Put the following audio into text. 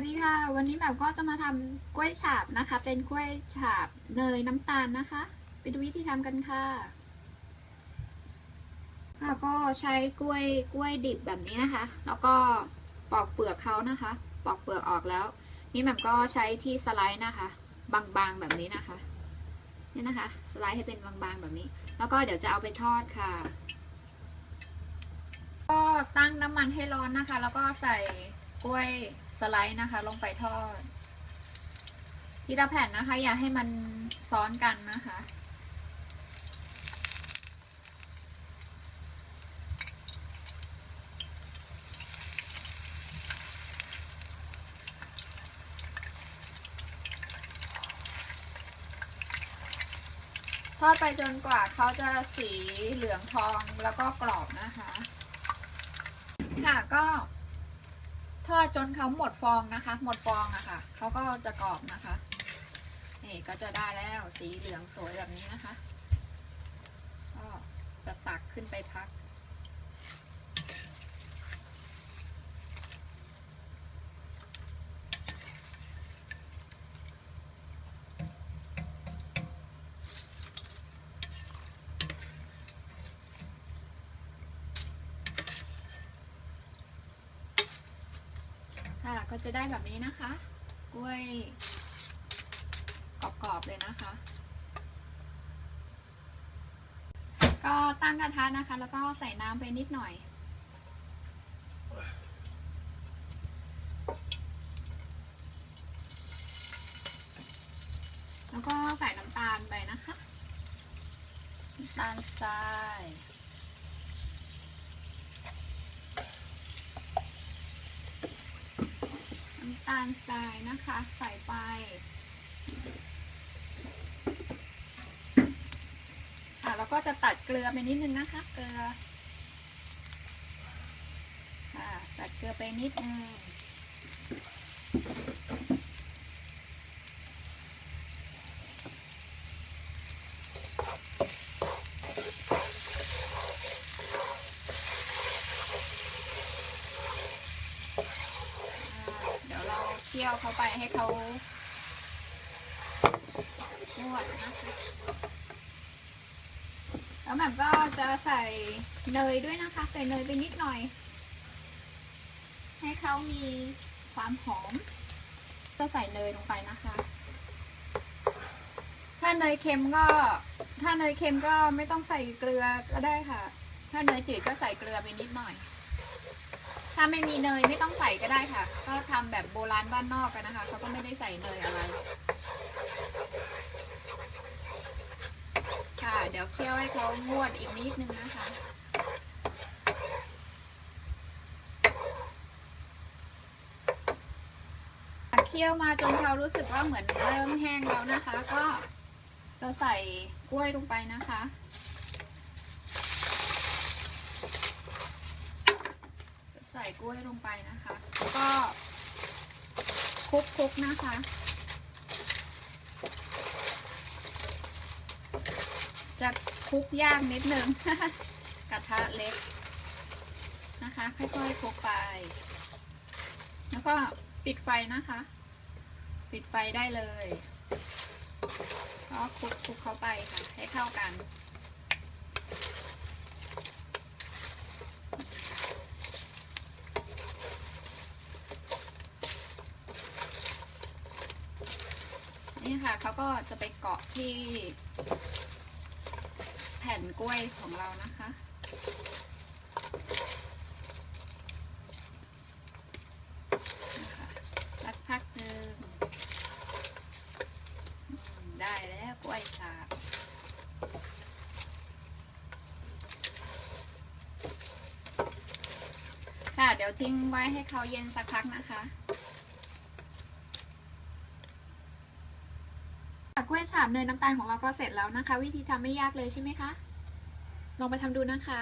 วัสดีค่ะ วันนี้แบบก็จะมาทำกล้วยฉาบนะคะ เป็นกล้วยฉาบเนยน้ำตาลนะคะ ไปดูวิธีทำกันค่ะค่ะก็ใช้กล้วยกล้วยดิบแบบนี้นะคะ แล้วก็ปอกเปลือกเขานะคะ ปอกเปลือกออกแล้ว นี่แบบก็ใช้ที่สไลด์นะคะ บางๆแบบนี้นะคะนี่นะคะ สไลด์ให้เป็นบางๆแบบนี้ แล้วก็เดี๋ยวจะเอาไปทอดค่ะ ก็ตั้งน้ำมันให้ร้อนนะคะ แล้วก็ใส่กล้วย สไลด์นะคะ ลงไปทอด ทีละแผ่นนะคะ อย่าให้มันซ้อนกันนะคะ ทอดไปจนกว่าเขาจะสีเหลืองทองแล้วก็กรอบนะคะ ค่ะก็ ทอดจนเขาหมดฟองนะคะ หมดฟองอะค่ะเขาก็จะกรอบนะคะนี่ก็จะได้แล้วสีเหลืองสวยแบบนี้นะคะ ก็จะตักขึ้นไปพัก ค่ะก็จะได้แบบนี้นะคะ กล้วยกรอบๆเลยนะคะ ก็ตั้งกระทะนะคะ แล้วก็ใส่น้ำไปนิดหน่อย แล้วก็ใส่น้ำตาลไปนะคะ น้ำตาลทราย น้ำตาลทรายนะคะ ใส่ไป ค่ะแล้วก็จะตัดเกลือไปนิดนึงนะคะ เกลือ ค่ะ ตัดเกลือไปนิดนึง เดี๋ยว เคี่ยวเขาไปให้เขานวดนะคะแล้วแบบก็จะใส่เนยด้วยนะคะ ใส่เนยไปนิดหน่อย ให้เขามีความหอม ก็ใส่เนยลงไปนะคะ ถ้าเนยเค็มก็ ถ้าเนยเค็มก็ไม่ต้องใส่เกลือก็ได้ค่ะ ถ้าเนยจืดก็ใส่เกลือไปนิดหน่อย ถ้าไม่มีเนยไม่ต้องใส่ก็ได้ค่ะ ก็ทำแบบโบราณบ้านนอกกันนะคะเขาก็ไม่ได้ใส่เนยอะไร ค่ะ เดี๋ยวเคี่ยวให้เขางวดอีกนิดนึงนะคะเคี่ยวมาจนเขารู้สึกว่าเหมือนเริ่มแห้งแล้วนะคะ ก็จะใส่กล้วยลงไปนะคะ จะใส่ก ล้วยลงไปนะคะแล้วก็คลุกๆนะคะ จะคลุกยากนิดนึงกระทะเล็กนะคะ ค่อยๆคลุกไป แล้วก็ปิดไฟนะคะ ปิดไฟได้เลยก็คลุกคลุกเข้าไปค่ะ ให้เข้ากัน นี่ค่ะเขาก็จะไปเกาะที่ แผ่นกล้วยของเรานะคะนะคะสักพักหนึ่งได้แล้วกล้วยฉาบค่ะเดี๋ยวทิ้งไว้ให้เขาเย็นสักพักนะคะ กล้วยฉาบเนยน้ำตาลของเราก็เสร็จแล้วนะคะ วิธีทำไม่ยากเลยใช่ไหมคะ ลองไปทำดูนะคะ